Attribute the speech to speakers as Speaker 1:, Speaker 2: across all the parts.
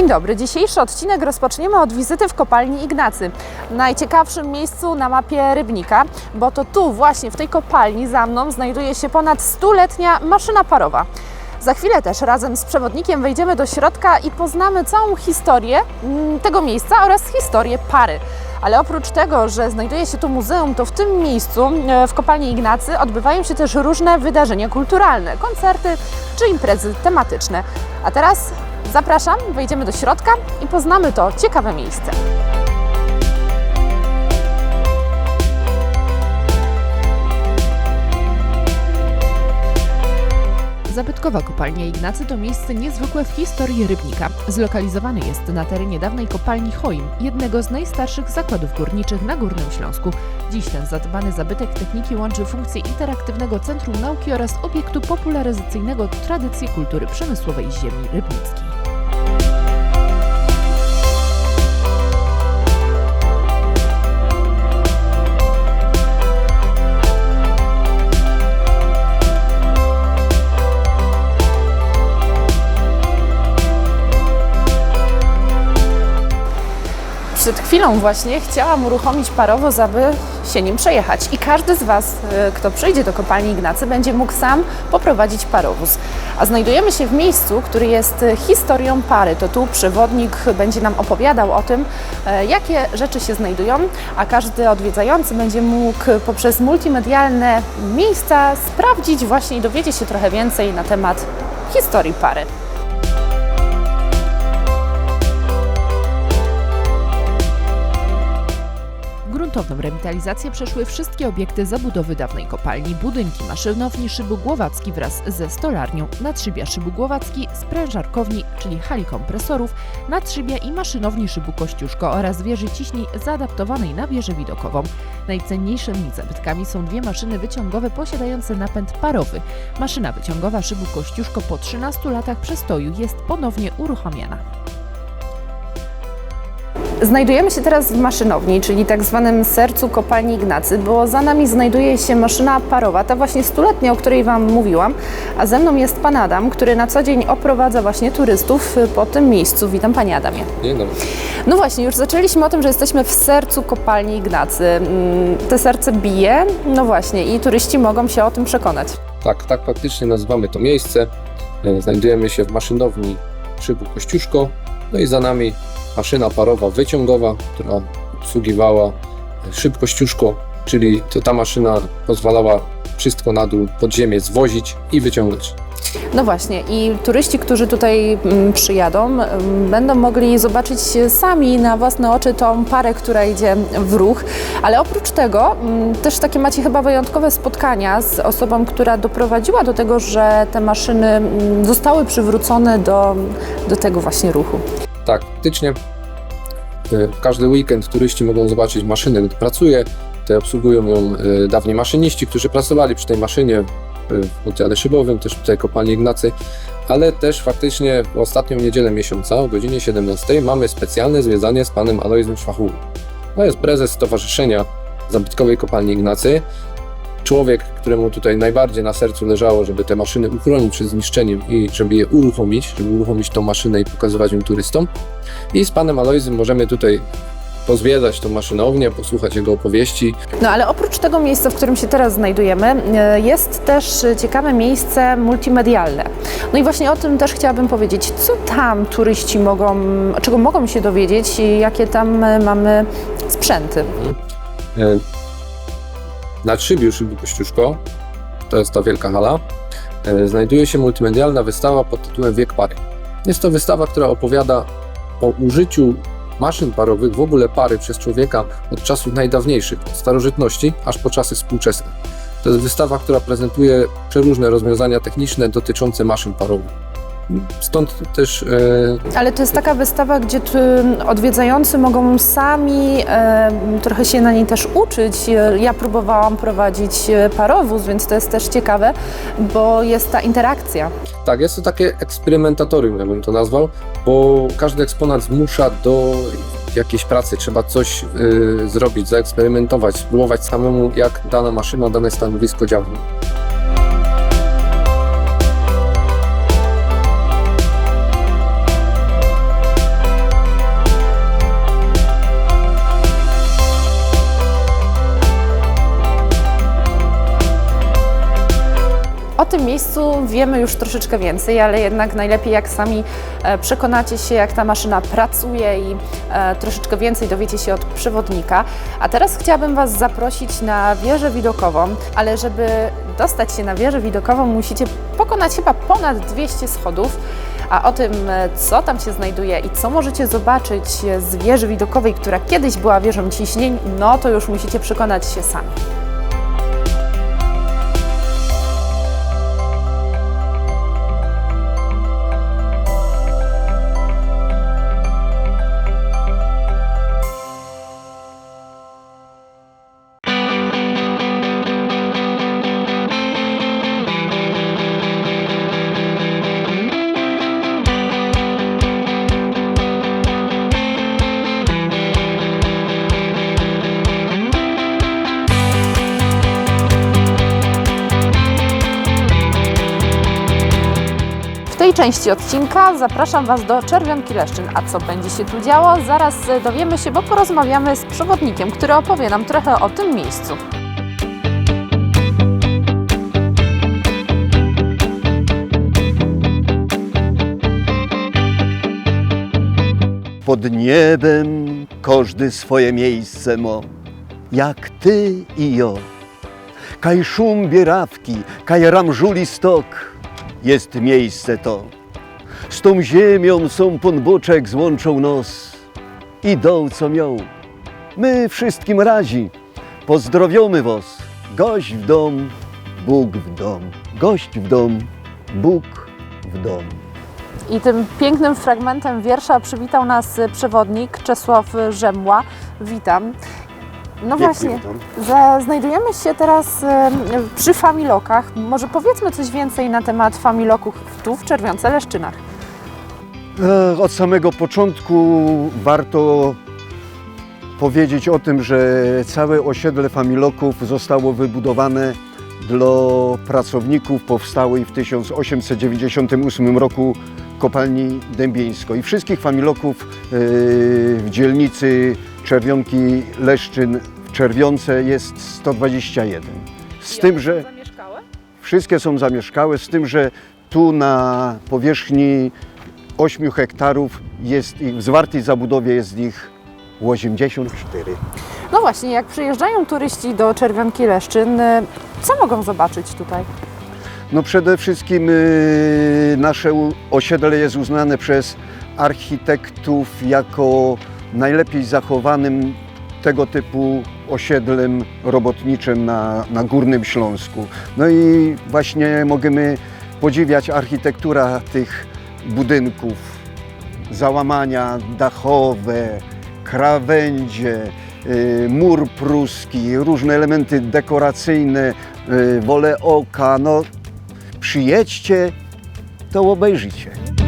Speaker 1: Dzień dobry. Dzisiejszy odcinek rozpoczniemy od wizyty w kopalni Ignacy, najciekawszym miejscu na mapie Rybnika, bo to tu właśnie w tej kopalni za mną znajduje się ponad stuletnia maszyna parowa. Za chwilę też razem z przewodnikiem wejdziemy do środka i poznamy całą historię mm, tego miejsca oraz historię pary. Ale oprócz tego, że znajduje się tu muzeum, to w tym miejscu, e, w kopalni Ignacy, odbywają się też różne wydarzenia kulturalne, koncerty czy imprezy tematyczne. A teraz zapraszam, wejdziemy do środka i poznamy to ciekawe miejsce. Zabytkowa kopalnia Ignacy to miejsce niezwykłe w historii Rybnika. Zlokalizowany jest na terenie dawnej kopalni Choim, jednego z najstarszych zakładów górniczych na Górnym Śląsku. Dziś ten zadbany zabytek techniki łączy funkcję interaktywnego centrum nauki oraz obiektu popularyzacyjnego tradycji kultury przemysłowej ziemi rybnickiej. Chwilą właśnie chciałam uruchomić parowóz, aby się nim przejechać. I każdy z Was, e, kto przyjdzie do kopalni Ignacy, będzie mógł sam poprowadzić parowóz. A znajdujemy się w miejscu, który jest e, historią pary. To tu przewodnik będzie nam opowiadał o tym, e, jakie rzeczy się znajdują, a każdy odwiedzający będzie mógł poprzez multimedialne miejsca sprawdzić właśnie i dowiedzieć się trochę więcej na temat historii pary. Gruntowną rewitalizację przeszły wszystkie obiekty zabudowy dawnej kopalni, budynki maszynowni Szybu Głowacki wraz ze stolarnią, nadszybia Szybu Głowacki, sprężarkowni, czyli hali kompresorów, nadszybia i maszynowni Szybu Kościuszko oraz wieży ciśnień zaadaptowanej na wieżę widokową. Najcenniejszymi zabytkami są dwie maszyny wyciągowe posiadające napęd parowy. Maszyna wyciągowa Szybu Kościuszko po 13 latach przestoju jest ponownie uruchamiana. Znajdujemy się teraz w maszynowni, czyli tak zwanym sercu kopalni Ignacy, bo za nami znajduje się maszyna parowa, ta właśnie stuletnia, o której Wam mówiłam, a ze mną jest Pan Adam, który na co dzień oprowadza właśnie turystów po tym miejscu. Witam Panie Adamie.
Speaker 2: Dzień dobry.
Speaker 1: No właśnie, już zaczęliśmy o tym, że jesteśmy w sercu kopalni Ignacy. Mm, Te serce bije, no właśnie, i turyści mogą się o tym przekonać.
Speaker 2: Tak, tak faktycznie nazywamy to miejsce. E, Znajdujemy się w maszynowni szybu Kościuszko. No i za nami maszyna parowa wyciągowa, która obsługiwała e, szyb Kościuszko, czyli to ta maszyna pozwalała wszystko na dół pod ziemię zwozić i wyciągać.
Speaker 1: No właśnie, i turyści, którzy tutaj mm, przyjadą, mm, będą mogli zobaczyć sami na własne oczy tą parę, która idzie w ruch, ale oprócz tego mm, też takie macie chyba wyjątkowe spotkania z osobą, która doprowadziła do tego, że te maszyny zostały przywrócone do, do tego właśnie ruchu.
Speaker 2: Tak, faktycznie e, w każdy weekend turyści mogą zobaczyć maszynę, gdy pracuje. Te obsługują ją e, dawni maszyniści, którzy pracowali przy tej maszynie e, w oddziale szybowym, też tutaj kopalni Ignacy, ale też faktycznie w ostatnią niedzielę miesiąca o godzinie 17 mamy specjalne zwiedzanie z panem Alojzem Szwachulą. To jest prezes Stowarzyszenia Zabytkowej Kopalni Ignacy. Człowiek, któremu tutaj najbardziej na sercu leżało, żeby te maszyny uchronić przed zniszczeniem i żeby je uruchomić, żeby uruchomić tą maszynę i pokazywać ją turystom. I z panem Alojzem możemy tutaj pozwiedzać tą maszynownię, posłuchać jego opowieści.
Speaker 1: No ale oprócz tego miejsca, w którym się teraz znajdujemy, e, jest też e, ciekawe miejsce multimedialne. No i właśnie o tym też chciałabym powiedzieć. Co tam turyści mogą, czego mogą się dowiedzieć i jakie tam e, mamy sprzęty?
Speaker 2: E, Na Trzybiu Szybu Kościuszko, to jest ta wielka hala, e, znajduje się multimedialna wystawa pod tytułem Wiek Pary. Jest to wystawa, która opowiada o użyciu maszyn parowych, w ogóle pary przez człowieka od czasów najdawniejszych, od starożytności, aż po czasy współczesne. To jest wystawa, która prezentuje przeróżne rozwiązania techniczne dotyczące maszyn parowych. Stąd też e,
Speaker 1: Ale to jest taka wystawa, gdzie odwiedzający mogą sami trochę się na niej też uczyć. E, Ja próbowałam prowadzić e, parowóz, więc to jest też ciekawe, bo jest ta interakcja.
Speaker 2: Tak, jest to takie eksperymentatorium, ja bym to nazwał, bo każdy eksponat zmusza do jakiejś pracy. Trzeba coś zrobić, zaeksperymentować, spróbować samemu, jak dana maszyna, dane stanowisko działa.
Speaker 1: Miejscu wiemy już troszeczkę więcej, ale jednak najlepiej jak sami e, przekonacie się, jak ta maszyna pracuje i e, troszeczkę więcej dowiecie się od przewodnika. A teraz chciałabym Was zaprosić na wieżę widokową, ale żeby dostać się na wieżę widokową, musicie pokonać chyba ponad 200 schodów. A o tym, e, co tam się znajduje i co możecie zobaczyć z wieży widokowej, która kiedyś była wieżą ciśnień, no to już musicie przekonać się sami. Części odcinka zapraszam Was do Czerwionki Leszczyn. A co będzie się tu działo? Zaraz e, dowiemy się, bo porozmawiamy z przewodnikiem, który opowie nam trochę o tym miejscu.
Speaker 3: Pod niebem każdy swoje miejsce mo, jak ty i jo. Kaj szum bierawki, kaj ramżuli stok, jest miejsce to. Z tą ziemią są ponboczek złączą nos i doł co miał. My wszystkim razi, pozdrowiomy was. Gość w dom, Bóg w dom. Gość w dom, Bóg w dom.
Speaker 1: I tym pięknym fragmentem wiersza przywitał nas przewodnik Czesław Rzemła. Witam. No właśnie, za, znajdujemy się teraz przy familokach. Może powiedzmy coś więcej na temat familoków tu w Czerwionce Leszczynach.
Speaker 3: E, Od samego początku warto powiedzieć o tym, że całe osiedle Familoków zostało wybudowane dla pracowników powstałej w 1898 roku kopalni Dębieńsko. I wszystkich Familoków e, w dzielnicy Czerwionki Leszczyn w Czerwionce jest 121. Z tym, że wszystkie są zamieszkałe, z tym, że tu na powierzchni 8 hektarów jest ich, w zwartej zabudowie jest ich 84.
Speaker 1: No właśnie, jak przyjeżdżają turyści do Czerwionki Leszczyn, e, co mogą zobaczyć tutaj?
Speaker 3: No przede wszystkim y, nasze u- osiedle jest uznane przez architektów jako najlepiej zachowanym tego typu osiedlem robotniczym na, na Górnym Śląsku. No i właśnie możemy podziwiać architektura tych budynków, załamania dachowe, krawędzie, y, mur pruski, różne elementy dekoracyjne, y, wolę oka. No, przyjedźcie, to obejrzycie.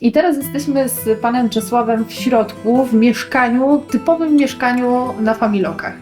Speaker 1: I teraz jesteśmy z panem Czesławem w środku, w mieszkaniu, typowym mieszkaniu na familokach.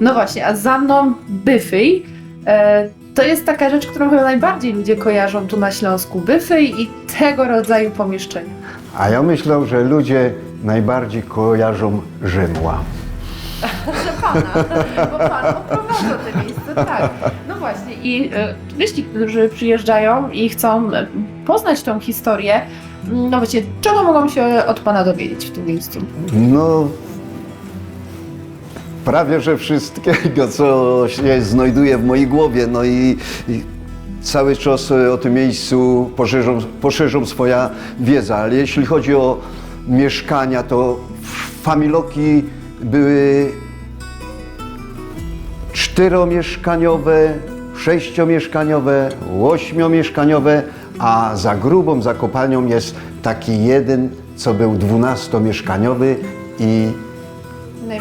Speaker 1: No właśnie, a za mną byfy. E, to jest taka rzecz, którą chyba najbardziej ludzie kojarzą tu na Śląsku. Byfy i tego rodzaju pomieszczenia.
Speaker 3: A ja myślę, że ludzie najbardziej kojarzą Rzymła.
Speaker 1: Proszę pana, bo pan oprowadza te miejsce, tak. No właśnie i e, turyści, którzy przyjeżdżają i chcą e, poznać tą historię, no właśnie, czego mogą się od pana dowiedzieć w tym miejscu?
Speaker 3: No, prawie że wszystkiego, co się znajduje w mojej głowie. No i, i cały czas o tym miejscu poszerzą, poszerzą swoja wiedza. Ale jeśli chodzi o mieszkania, to familoki były czteromieszkaniowe, sześciomieszkaniowe, ośmiomieszkaniowe, a za grubą, za kopalnią jest taki jeden, co był dwunastomieszkaniowy i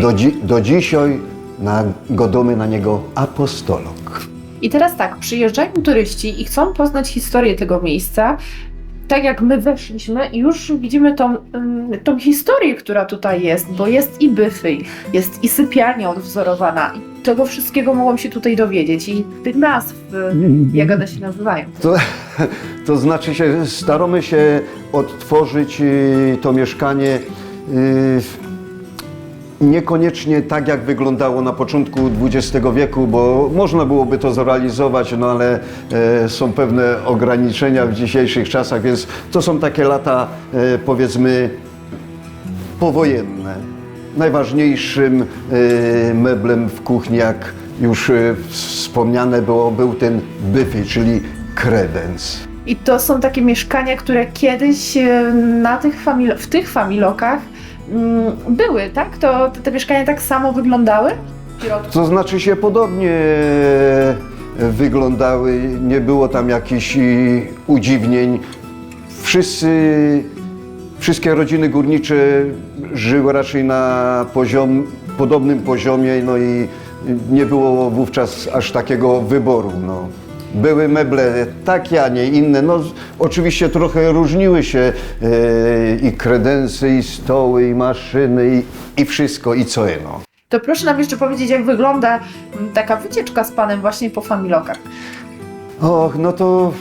Speaker 3: do, dzi- do dzisiaj na, godomy na niego apostolok.
Speaker 1: I teraz tak, przyjeżdżają turyści i chcą poznać historię tego miejsca. Tak jak my weszliśmy i już widzimy tą, ym, tą historię, która tutaj jest, bo jest i byfy, jest i sypialnia odwzorowana i tego wszystkiego mogłam się tutaj dowiedzieć i tych nazw, y, jak one się nazywają.
Speaker 3: To, to znaczy się, staramy się odtworzyć y, to mieszkanie y, niekoniecznie tak, jak wyglądało na początku XX wieku, bo można byłoby to zrealizować, no ale e, są pewne ograniczenia w dzisiejszych czasach, więc to są takie lata, e, powiedzmy, powojenne. Najważniejszym e, meblem w kuchni, jak już e, wspomniane było, był ten byfet, czyli kredens.
Speaker 1: I to są takie mieszkania, które kiedyś y, na tych w tych familokach były, tak? To te, te mieszkania tak samo wyglądały? W środku.
Speaker 3: To znaczy się podobnie wyglądały, nie było tam jakichś i, udziwnień. Wszyscy, wszystkie rodziny górnicze żyły raczej na poziom, podobnym poziomie, no i nie było wówczas aż takiego wyboru. No. Były meble takie, a nie inne. No, oczywiście trochę różniły się e, i kredensy, i stoły, i maszyny, i, i wszystko, i co no.
Speaker 1: To proszę nam jeszcze powiedzieć, jak wygląda mm, taka wycieczka z panem właśnie po familokach.
Speaker 3: Och, no to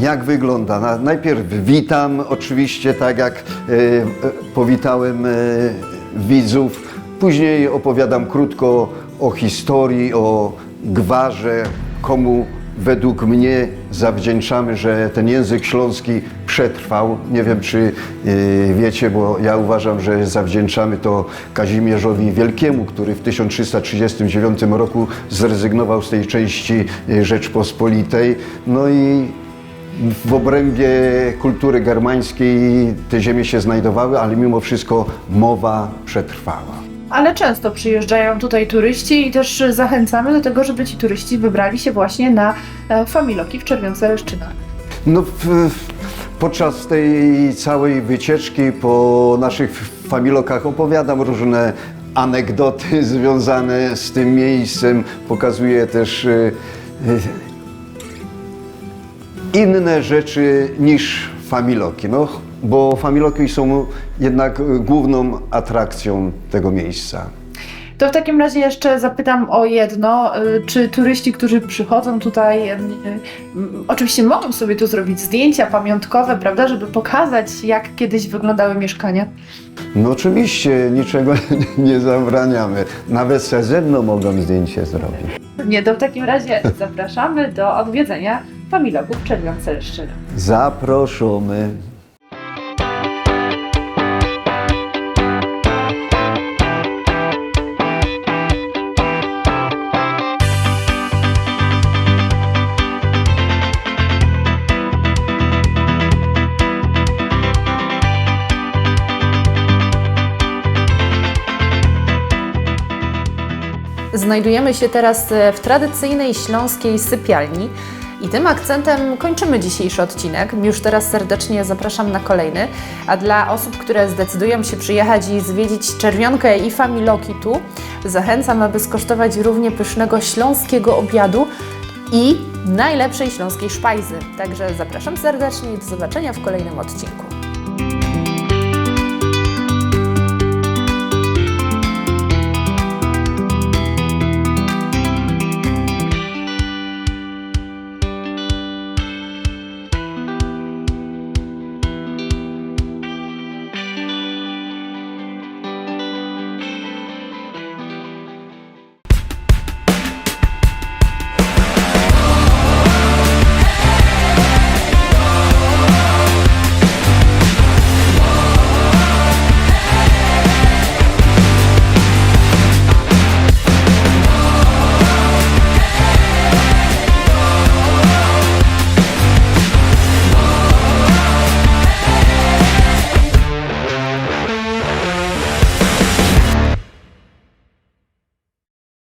Speaker 3: jak wygląda? Na- Najpierw witam, oczywiście, tak jak e, e, powitałem e, widzów. Później opowiadam krótko o historii, o gwarze, komu według mnie zawdzięczamy, że ten język śląski przetrwał. Nie wiem, czy e, wiecie, bo ja uważam, że zawdzięczamy to Kazimierzowi Wielkiemu, który w 1339 roku zrezygnował z tej części e, Rzeczpospolitej. No i w obrębie kultury germańskiej te ziemie się znajdowały, ale mimo wszystko mowa przetrwała.
Speaker 1: Ale często przyjeżdżają tutaj turyści i też zachęcamy do tego, żeby ci turyści wybrali się właśnie na e, familoki w Czerwionce Leszczynach.
Speaker 3: No, w, podczas tej całej wycieczki po naszych familokach opowiadam różne anegdoty związane z tym miejscem. Pokazuję też y, y, inne rzeczy niż familoki, no, bo familoki są jednak y, główną atrakcją tego miejsca.
Speaker 1: To w takim razie jeszcze zapytam o jedno. y, Czy turyści, którzy przychodzą tutaj, y, oczywiście mogą sobie tu zrobić zdjęcia pamiątkowe, prawda, żeby pokazać, jak kiedyś wyglądały mieszkania?
Speaker 3: No oczywiście, niczego nie zabraniamy. Nawet ze mną mogą zdjęcie zrobić.
Speaker 1: Nie, to w takim razie zapraszamy do odwiedzenia familoków w Czerwionce Leszczyny.
Speaker 3: Zaproszony.
Speaker 1: Znajdujemy się teraz e, w tradycyjnej śląskiej sypialni. I tym akcentem kończymy dzisiejszy odcinek. Już teraz serdecznie zapraszam na kolejny. A dla osób, które zdecydują się przyjechać i zwiedzić Czerwionkę i Familoki tu, zachęcam, aby skosztować równie pysznego śląskiego obiadu i najlepszej śląskiej szpajzy. Także zapraszam serdecznie i do zobaczenia w kolejnym odcinku.